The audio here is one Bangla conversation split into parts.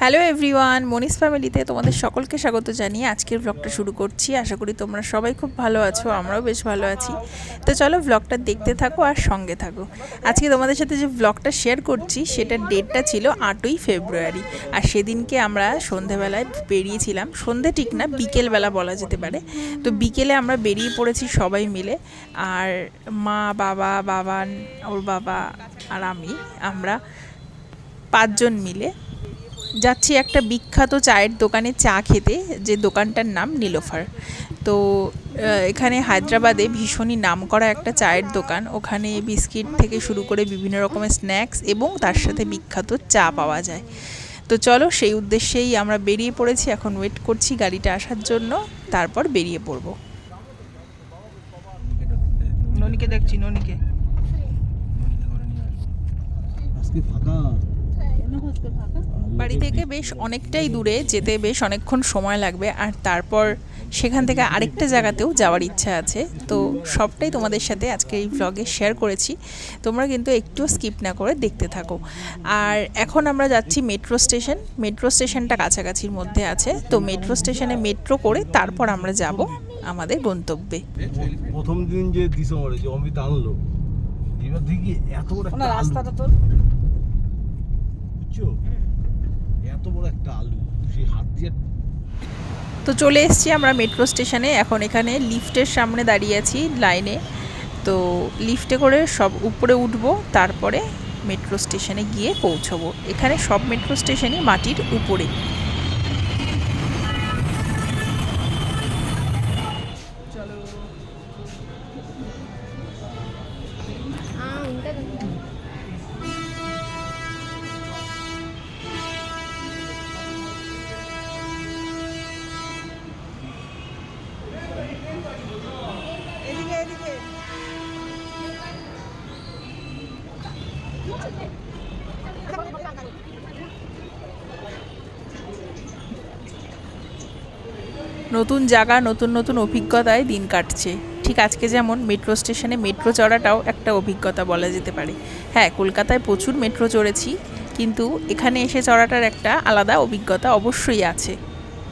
হ্যালো এভরিওয়ান মনিস ফ্যামিলিতে তোমাদের সকলকে স্বাগত জানিয়ে আজকের ব্লগটা শুরু করছি। আশা করি তোমরা সবাই খুব ভালো আছো, আমরাও বেশ ভালো আছি। তো চলো ব্লগটা দেখতে থাকো আর সঙ্গে থাকো। আজকে তোমাদের সাথে যে ব্লগটা শেয়ার করছি, সেটার ডেটটা ছিল আটই ফেব্রুয়ারি। আর সেদিনকে আমরা সন্ধেবেলায় বেরিয়েছিলাম। সন্ধে ঠিক না, বিকেলবেলা বলা যেতে পারে। তো বিকেলে আমরা বেরিয়ে পড়েছি সবাই মিলে। আর মা, বাবা বাবান ওর বাবা আর আমি, আমরা পাঁচজন মিলে যাচ্ছি একটা বিখ্যাত চায়ের দোকানে চা খেতে যে দোকানটার নাম নীলোফার। তো এখানে হায়দ্রাবাদে ভীষণই নামকরা একটা চায়ের দোকান। ওখানে বিস্কিট থেকে শুরু করে বিভিন্ন রকমের স্ন্যাক্স এবং তার সাথে বিখ্যাত চা পাওয়া যায়। তো চলো সেই উদ্দেশ্যেই আমরা বেরিয়ে পড়েছি। এখন ওয়েট করছি গাড়িটা আসার জন্য তারপর বেরিয়ে পড়ব। ননিকে দেখছি ননিকে। আজকে ফাঁকা। বাড়ি থেকে বেশ অনেকটাই দূরে যেতে বেশ অনেকক্ষণ সময় লাগবে আর তারপর সেখান থেকে আরেকটা জায়গাতেও যাওয়ার ইচ্ছা আছে। তো সবটাই তোমাদের সাথে আজকে এই ব্লগে শেয়ার করেছি। তোমরা কিন্তু একটু স্কিপ না করে দেখতে থাকো। আর এখন আমরা যাচ্ছি মেট্রো স্টেশন মেট্রো স্টেশনটা কাছাকাছির মধ্যে আছে। তো মেট্রো স্টেশনে মেট্রো করে তারপর আমরা যাব আমাদের গন্তব্যে। প্রথম দিন যে ডিসেম্বরে যে অমিত আনলো এবার দেখি এত বড় রাস্তাটা তোর? এত বড় একটা আলু সেই হাত দিয়ে তো চলে এসেছি আমরা মেট্রো স্টেশনে। এখন এখানে লিফটের সামনে দাঁড়িয়ে আছি লাইনে। তো লিফটে করে সব উপরে উঠব তারপরে মেট্রো স্টেশনে গিয়ে পৌঁছবো। এখানে সব মেট্রো স্টেশনই মাটির উপরে। নতুন জায়গা, নতুন নতুন অভিজ্ঞতায় দিন কাটছে। ঠিক আজকে যেমন মেট্রো স্টেশনে মেট্রো চড়াটাও একটা অভিজ্ঞতা বলা যেতে পারে। হ্যাঁ কলকাতায় প্রচুর মেট্রো চড়েছি, কিন্তু এখানে এসে চড়াটার একটা আলাদা অভিজ্ঞতা অবশ্যই আছে।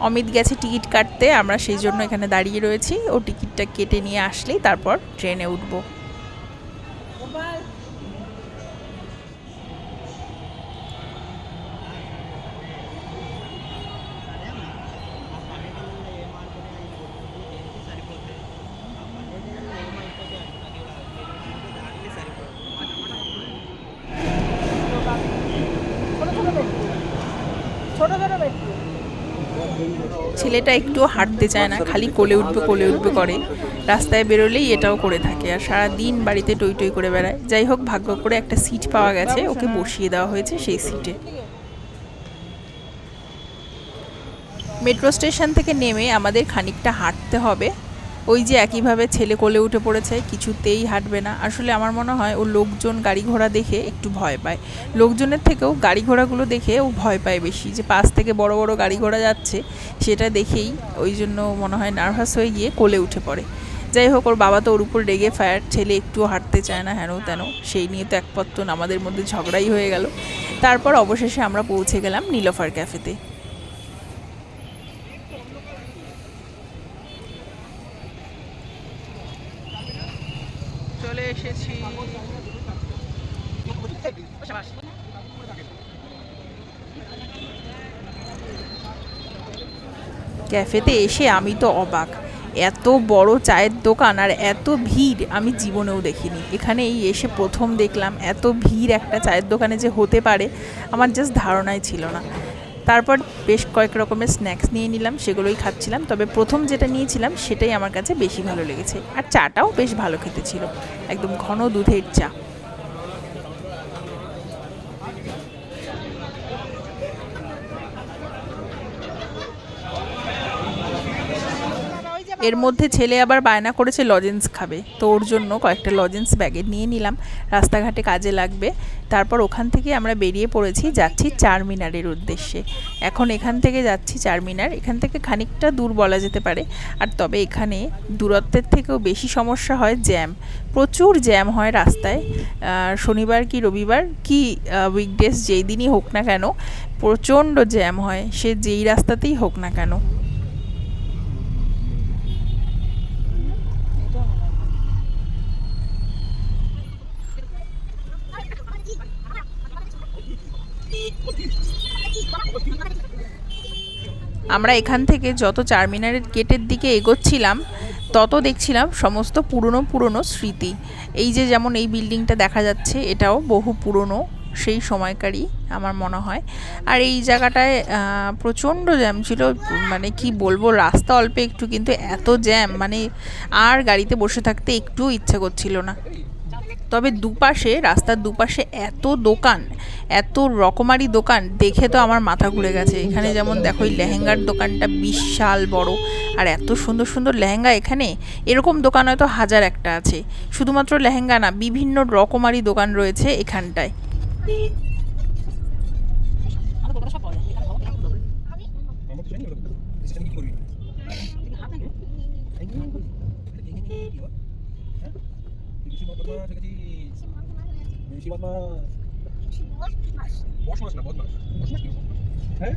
অমিত গেছে টিকিট কাটতে, আমরা সেই জন্য এখানে দাঁড়িয়ে রয়েছি। ও টিকিটটা কেটে নিয়ে আসলেই তারপর ট্রেনে উঠবো। ছেলেটা একটু হাঁটতে চায় না, খালি কোলে উঠবে কোলে উঠবে করে। রাস্তায় বেরোলেই এটাও করে থাকে আর সারা দিন বাড়িতে টই টই করে বেড়ায়। যাই হোক, ভাগ্য করে একটা সিট পাওয়া গেছে, ওকে বসিয়ে দেওয়া হয়েছে সেই সিটে মেট্রো স্টেশন থেকে নেমে আমাদের খানিকটা হাঁটতে হবে। ওই যে একইভাবে ছেলে কোলে উঠে পড়েছে, কিছুতেই হাঁটবে না। আসলে আমার মনে হয় ও লোকজন গাড়ি ঘোড়া দেখে একটু ভয় পায়। লোকজনের থেকেও গাড়ি ঘোড়াগুলো দেখে ও ভয় পায় বেশি যে পাশ থেকে বড় বড় গাড়ি ঘোড়া যাচ্ছে, সেটা দেখেই ওই জন্য মনে হয় নার্ভাস হয়ে গিয়ে কোলে উঠে পড়ে। যাই হোক, ওর বাবা তো ওর উপর রেগে ফায়ার, ছেলে একটুও হাঁটতে চায় না হেন তেন সেই নিয়ে তো একপত্তন আমাদের মধ্যে ঝগড়াই হয়ে গেল। তারপর অবশেষে আমরা পৌঁছে গেলাম নীলফার ক্যাফেতে। চলে এসেছি। ক্যাফেতে এসে আমি তো অবাক। এত বড় চায়ের দোকান আর এত ভিড় আমি জীবনেও দেখিনি। এখানে এই এসে প্রথম দেখলাম এত ভিড় একটা চায়ের দোকানে যে হতে পারে, আমার জাস্ট ধারণাই ছিল না। তারপর বেশ কয়েক রকমের স্ন্যাক্স নিয়ে নিলাম, সেগুলোই খাচ্ছিলাম। তবে প্রথম যেটা নিয়েছিলাম, সেটাই আমার কাছে বেশি ভালো লেগেছে। আর চাটাও বেশ ভালো খেতে ছিল। একদম ঘন দুধের চা। এর মধ্যে ছেলে আবার বায়না করেছে লজেন্স খাবে। তো ওর জন্য কয়েকটা লজেন্স ব্যাগে নিয়ে নিলাম। রাস্তাঘাটে কাজে লাগবে। তারপর ওখান থেকে আমরা বেরিয়ে পড়েছি, যাচ্ছি চারমিনারের উদ্দেশ্যে। এখন এখান থেকে যাচ্ছি চারমিনার। এখান থেকে খানিকটা দূর বলা যেতে পারে। আর তবে এখানে দূরত্বের থেকেও বেশি সমস্যা হয় জ্যাম প্রচুর জ্যাম হয় রাস্তায়। শনিবার কি রবিবার, কি উইকডেজ যেই দিনই হোক না কেন, প্রচণ্ড জ্যাম হয়। সে যেই রাস্তাতেই হোক না কেন। আমরা এখান থেকে যত চারমিনারের গেটের দিকে এগোচ্ছিলাম, তত দেখছিলাম সমস্ত পুরনো পুরনো স্মৃতি। এই যে যেমন এই বিল্ডিংটা দেখা যাচ্ছে, এটাও বহু পুরনো, সেই সময়কারই আমার মনে হয়। আর এই জায়গাটায় প্রচণ্ড জ্যাম ছিল মানে কি বলব, রাস্তা অল্প একটু, কিন্তু এত জ্যাম মানে আর গাড়িতে বসে থাকতে একটুও ইচ্ছা করছিল না। তবে দুপাশে, রাস্তার দুপাশে এত দোকান, এত রকমারি দোকান, দেখে তো আমার মাথা ঘুরে গেছে। এখানে যেমন দেখো এই লেহেঙ্গার দোকানটা বিশাল বড় আর এত সুন্দর সুন্দর লেহেঙ্গা এখানে। এরকম দোকান হয়তো হাজার একটা আছে। শুধুমাত্র লেহেঙ্গা না, বিভিন্ন রকমারি দোকান রয়েছে এখানটায়। ইলিশি মাছ বদমাস দেখেছি ইলিশি বদমাস বদমাস না বদমাস বদমাস হ্যাঁ?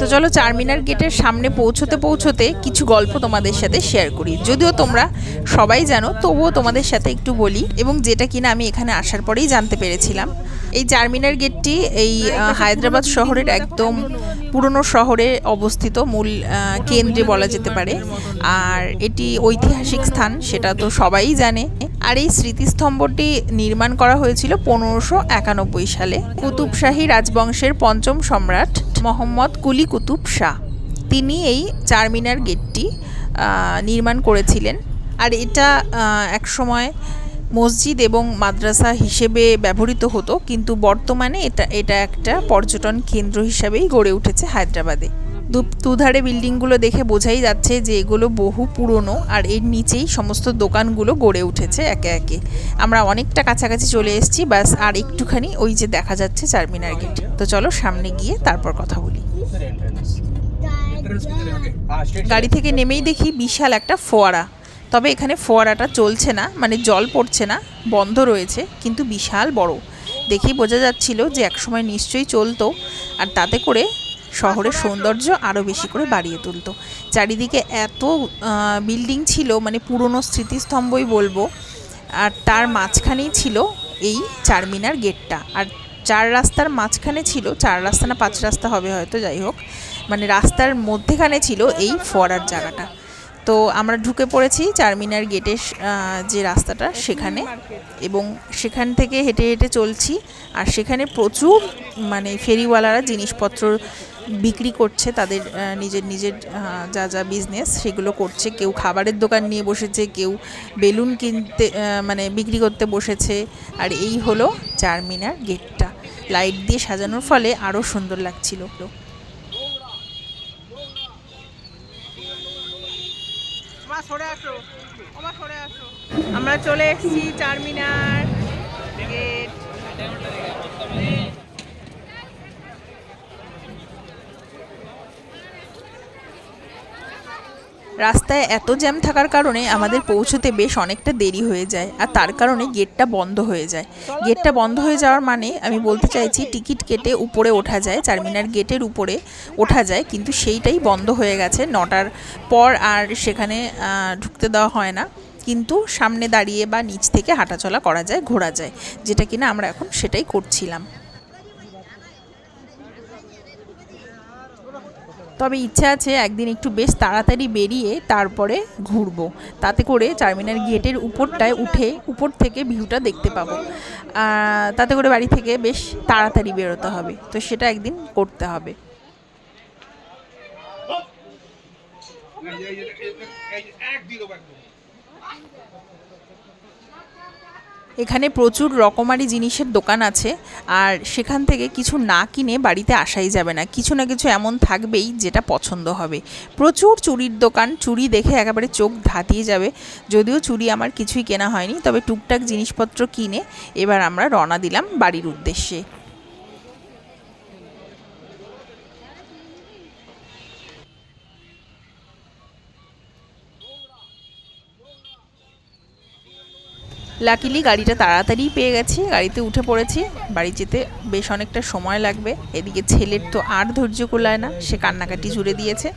তো চলো চারমিনার গেটের সামনে পৌঁছতে পৌঁছতে কিছু গল্প তোমাদের সাথে শেয়ার করি। যদিও তোমরা সবাই জানো, তবুও তোমাদের সাথে একটু বলি, এবং যেটা কিনা আমি এখানে আসার পরেই জানতে পেরেছিলাম। এই চারমিনার গেটটি এই হায়দ্রাবাদ শহরের একদম পুরনো শহরে অবস্থিত মূল কেন্দ্রে বলা যেতে পারে। আর এটি ঐতিহাসিক স্থান, সেটা তো সবাই জানে। আর এই স্মৃতিস্তম্ভটি নির্মাণ করা হয়েছিল পনেরোশো একানব্বই সালে। কুতুবশাহী রাজবংশের পঞ্চম সম্রাট মোহাম্মদ কুলি কুতুব শাহ। তিনি এই চারমিনার গেটটি নির্মাণ করেছিলেন। আর এটা এক সময় মসজিদ এবং মাদ্রাসা হিসেবে ব্যবহৃত হতো, কিন্তু বর্তমানে এটা এটা একটা পর্যটন কেন্দ্র হিসাবেই গড়ে উঠেছে হায়দ্রাবাদে। দুধারে বিল্ডিংগুলো দেখে বোঝাই যাচ্ছে যে এগুলো বহু পুরনো আর এর নিচেই সমস্ত দোকানগুলো গড়ে উঠেছে একে একে। আমরা অনেকটা কাছাকাছি চলে এসেছি, ব্যাস, আর একটুখানি ওই যে দেখা যাচ্ছে চারমিনার গেট। তো চলো সামনে গিয়ে তারপর কথা বলি। গাড়ি থেকে নেমেই দেখি বিশাল একটা ফোয়ারা। তবে এখানে ফোয়ারাটা চলছে না মানে জল পড়ছে না, বন্ধ রয়েছে, কিন্তু বিশাল বড়। দেখেই বোঝা যাচ্ছিল যে একসময় নিশ্চয়ই চলতো, আর তাতে করে শহরের সৌন্দর্য আরও বেশি করে বাড়িয়ে তুলত। চারিদিকে এত বিল্ডিং ছিল মানে পুরনো স্মৃতিস্তম্ভই বলব, আর তার মাঝখানেই ছিল এই চারমিনার গেটটা আর চার রাস্তার মাঝখানে ছিল, চার রাস্তা না পাঁচ রাস্তা হবে হয়তো, যাই হোক মানে রাস্তার মধ্যেখানে ছিল এই ফরার জায়গাটা। তো আমরা ঢুকে পড়েছি চারমিনার গেটের যে রাস্তাটা সেখানে। এবং সেখান থেকে হেঁটে হেঁটে চলছি। আর সেখানে প্রচুর মানে ফেরিওয়ালারা জিনিসপত্র বিক্রি করছে তাদের নিজের নিজের যা যা বিজনেস সেগুলো করছে। কেউ খাবারের দোকান নিয়ে বসেছে কেউ বেলুন কিনতে মানে বিক্রি করতে বসেছে। আর এই হলো চারমিনার গেটটা। লাইট দিয়ে সাজানোর ফলে আরও সুন্দর লাগছিল। আমরা চলে এসেছি চারমিনার গেট। রাস্তায় এত জ্যাম থাকার কারণে আমাদের পৌঁছতে বেশ অনেকটা দেরি হয়ে যায়, আর তার কারণে গেটটা বন্ধ হয়ে যায়। গেটটা বন্ধ হয়ে যাওয়ার মানে আমি বলতে চাইছি টিকিট কেটে উপরে ওঠা যায়, চারমিনার গেটের উপরে ওঠা যায়, কিন্তু সেইটাই বন্ধ হয়ে গেছে। নটার পর আর সেখানে ঢুকতে দেওয়া হয় না, কিন্তু সামনে দাঁড়িয়ে বা নিচ থেকে হাঁটাচলা করা যায়, ঘোরা যায়, যেটা কিনা আমরা এখন সেটাই করছিলাম। তবে ইচ্ছা আছে একদিন একটু বেশ তাড়াতাড়ি বেরিয়ে তারপরে ঘুরবো। তাতে করে চারমিনার গেটের উপরটায় উঠে উপর থেকে ভিউটা দেখতে পাবো। তাতে করে বাড়ি থেকে বেশ তাড়াতাড়ি বেরোতে হবে। তো সেটা একদিন করতে হবে। এখানে প্রচুর রকমারি জিনিসের দোকান আছে, আর সেখান থেকে কিছু না কিনে বাড়িতে আসাই যাবে না। কিছু না কিছু এমন থাকবেই যেটা পছন্দ হবে। প্রচুর চুরির দোকান, চুরি দেখে একেবারে চোখ ধাতিয়ে যাবে। যদিও চুরি আমার কিছুই কেনা হয়নি, তবে টুকটাক জিনিসপত্র কিনে এবার আমরা রওনা দিলাম বাড়ির উদ্দেশ্যে। লাকিলি গাড়িটা তাড়াতাড়ি পেয়ে গেছি। গাড়িতে উঠে পড়েছি। বাড়ি যেতে বেশ অনেকটা সময় লাগবে। এদিকে ছেলের তো আর ধৈর্য কুলায় না, সে কান্নাকাটি জুড়ে দিয়েছে।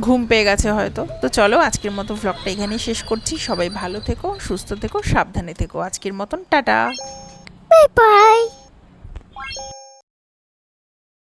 ঘুম পেয়ে গেছে হয়তো। তো চলো, আজকের মতো ভ্লগটা এখানেই শেষ করছি। সবাই ভালো থেকো, সুস্থ থেকো, সাবধানে থেকো। আজকের মতন, টাটা। বাই.